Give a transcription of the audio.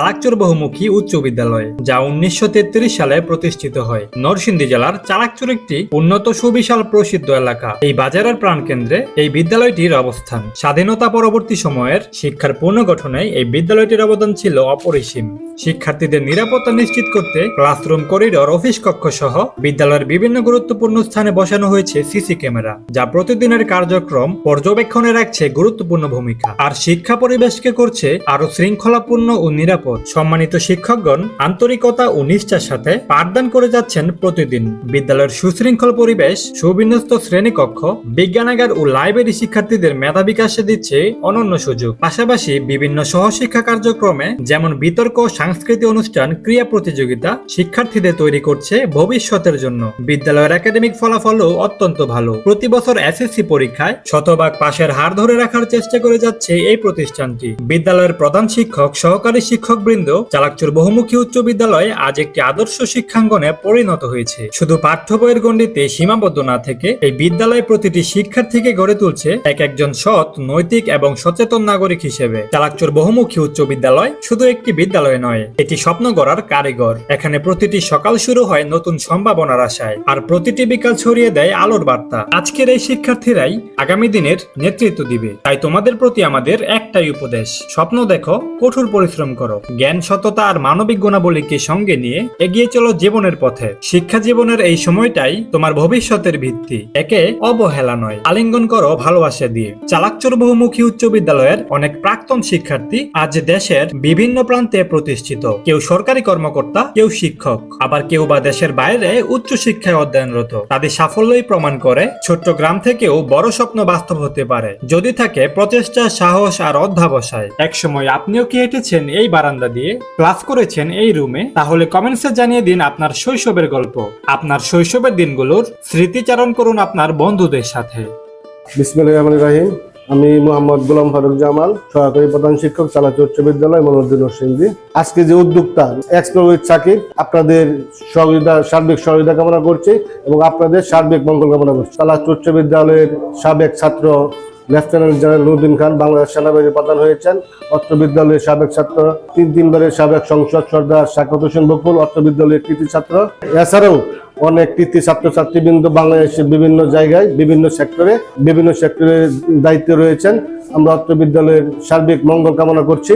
চালাকচর বহুমুখী উচ্চ বিদ্যালয়, যা উনিশশো তেত্রিশ সালে প্রতিষ্ঠিত হয়। নরসিংদী জেলার চালাকচর একটি উন্নত সুবিশাল প্রসিদ্ধ এলাকা। এই বাজারের প্রাণকেন্দ্রে এই বিদ্যালয়টির অবস্থান। স্বাধীনতা পরবর্তী সময়ের শিক্ষার পুনর্গঠনে এই বিদ্যালয়টির অবদান ছিল অপরিসীম। শিক্ষার্থীদের নিরাপত্তা নিশ্চিত করতে ক্লাসরুম, করিডর, অফিস কক্ষ সহ বিদ্যালয়ের বিভিন্ন গুরুত্বপূর্ণ স্থানে বসানো হয়েছে সিসি ক্যামেরা, যা প্রতিদিনের কার্যক্রম পর্যবেক্ষণে রাখছে গুরুত্বপূর্ণ ভূমিকা। আর শিক্ষা পরিবেশকে করছে আরও শৃঙ্খলাপূর্ণ ও নিরাপদ সম্মানিত শিক্ষকগণ, আন্তরিকতা ও নিষ্ঠার সাথে পাঠদান করে যাচ্ছেন প্রতিদিন। বিদ্যালয়ের সুশৃঙ্খল পরিবেশ, সুবিন্যস্ত শ্রেণীকক্ষ, বিজ্ঞানাগার ও লাইব্রেরি শিক্ষার্থীদের মেধা বিকাশে দিচ্ছে অনন্য সুযোগ। পাশাপাশি বিভিন্ন সহশিক্ষা কার্যক্রমে যেমন বিতর্ক সাংস্কৃতিক অনুষ্ঠান ক্রিয়া প্রতিযোগিতা শিক্ষার্থীদের তৈরি করছে ভবিষ্যতের জন্য। বিদ্যালয়ের একাডেমিক ফলাফলও অত্যন্ত ভালো। প্রতি বছর এসএসসি পরীক্ষায় শতভাগ পাশের হার ধরে রাখার চেষ্টা করে যাচ্ছে এই প্রতিষ্ঠানটি। বিদ্যালয়ের প্রধান শিক্ষক, সহকারী শিক্ষক বৃন্দ চালাকচুর বহুমুখী উচ্চ বিদ্যালয় আজ একটি আদর্শ শিক্ষাঙ্গনে পরিণত হয়েছে। শুধু পাঠ্য বইয়ের গণ্ডিতে সীমাবদ্ধ না থেকে এই বিদ্যালয় প্রতিটি শিক্ষার্থীকে গড়ে তুলছে এক একজন সৎ, নৈতিক এবং সচেতন নাগরিক হিসেবে। চালাকচুর বহুমুখী উচ্চ বিদ্যালয় শুধু একটি বিদ্যালয় নয়, এটি স্বপ্ন গড়ার কারিগর। এখানে প্রতিটি সকাল শুরু হয় নতুন সম্ভাবনার আশায়, আর প্রতিটি বিকাল ছড়িয়ে দেয় আলোর বার্তা। আজকের এই শিক্ষার্থীরাই আগামী দিনের নেতৃত্ব দিবে। তাই তোমাদের প্রতি আমাদের একটাই উপদেশ, স্বপ্ন দেখো, কঠোর পরিশ্রম করো। জ্ঞান, সততা আর মানবিক গুণাবলীকে সঙ্গে নিয়ে এগিয়ে চলো জীবনের পথে। শিক্ষা জীবনের এই সময়টাই তোমার ভবিষ্যতের ভিত্তি। একে অবহেলা নয়, আলিঙ্গন করো ভালোবাসা দিয়ে। চালাকচর বহুমুখী উচ্চ বিদ্যালয়ের অনেক প্রাক্তন শিক্ষার্থী আজ দেশের বিভিন্ন প্রান্তে প্রতিষ্ঠিত। কেউ সরকারি কর্মকর্তা, কেউ শিক্ষক। আবার কেউ বা দেশের বাইরে উচ্চ শিক্ষায় অধ্যয়নরত। তাদের সাফল্যই প্রমাণ করে ছোট্ট গ্রাম থেকেও বড় স্বপ্ন বাস্তব হতে পারে। যদি থাকে প্রচেষ্টা, সাহস আর অধ্যাবসায়। একসময় আপনিও কি হেঁটেছেন এই বারান্দা দিয়ে ক্লাস করেছেন এই রুমে তাহলে কমেন্টসে জানিয়ে দিন আপনার শৈশবের গল্প। আপনার শৈশবের দিনগুলোর স্মৃতিচারণ করুন আপনার বন্ধুদের সাথে। বিসমিল্লাহির রহমানির আমি মোহাম্মদ গুলাম ফারুক জামাল সহকারী প্রধান শিক্ষক চালাচি উচ্চ বিদ্যালয় মনোদ্দিন সিংদি আজকে যে উদ্যোক্তা এক্সপ্লোর উইথ সাকিব আপনাদের সহযোগিতা সার্বিক সহযোগিতা কামনা করছি এবং আপনাদের সার্বিক মঙ্গল কামনা করছি। চালাচি উচ্চ বিদ্যালয়ের সাবেক ছাত্র লেফটেন্যান্ট জেনারেল নুরুদ্দিন খান বাংলাদেশ সেনাবাহিনীর প্রধান হয়েছেন। অর্থ বিদ্যালয়ের সাবেক ছাত্র, তিন তিনবারের সাবেক সংসদ সর্দার শাকত হোসেন বকুল অত্র বিদ্যালয়ের কৃতি ছাত্র। এছাড়াও অনেক কৃতি ছাত্রছাত্রীবৃন্দ বাংলাদেশের বিভিন্ন জায়গায়, বিভিন্ন সেক্টরে বিভিন্ন সেক্টরে দায়িত্বে রয়েছেন। আমরা অর্থ বিদ্যালয়ের সার্বিক মঙ্গল কামনা করছি।